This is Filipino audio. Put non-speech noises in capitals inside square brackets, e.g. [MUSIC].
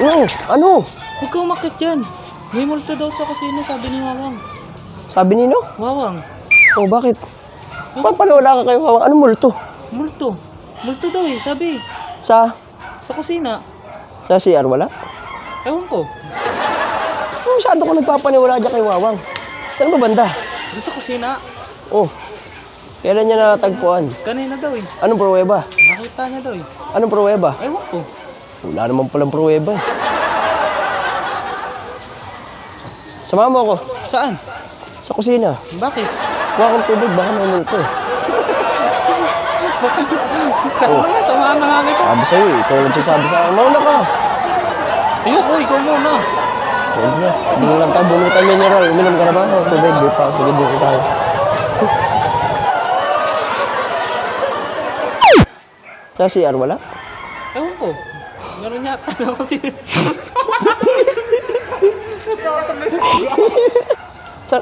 Oo, ano? Huwag kang umakit dyan. May multo daw sa kusina, sabi ni Wawang. Sabi nino? Wawang, Oh, bakit? Papalawala ka kayo hawak. Ano multo? multo. Multo daw eh, sabi. Sa, Sa kusina. sa CR wala? Ewan ko. Oh, masyado ko nagpapaniwala dyan kay Wawang. Saan ba banda? Doon sa kusina. Oh, kailan niya natagpuan? Kanina daw eh. Anong pruweba? Nakita niya daw eh. Anong pruweba? Ewan ko. Wala naman palang pruweba eh. Samahan mo ako Saan? sa kusina. Bakit? Kuha akong tubig, baka may multo eh. [LAUGHS] Kaya mo na, samahan na nga kita. Sabi sa'yo, ikaw lang sabi sa akin. Mauna ka. Ayoko, ikaw muna. Huwag na. Hindi lang tayo bumutan mineral. Uminom ka na ba? O, tubig, di pa. Sige, dito tayo. Sa CR wala? Ewan ko. Meron yata [LAUGHS] sa kusina. [LAUGHS] Sa...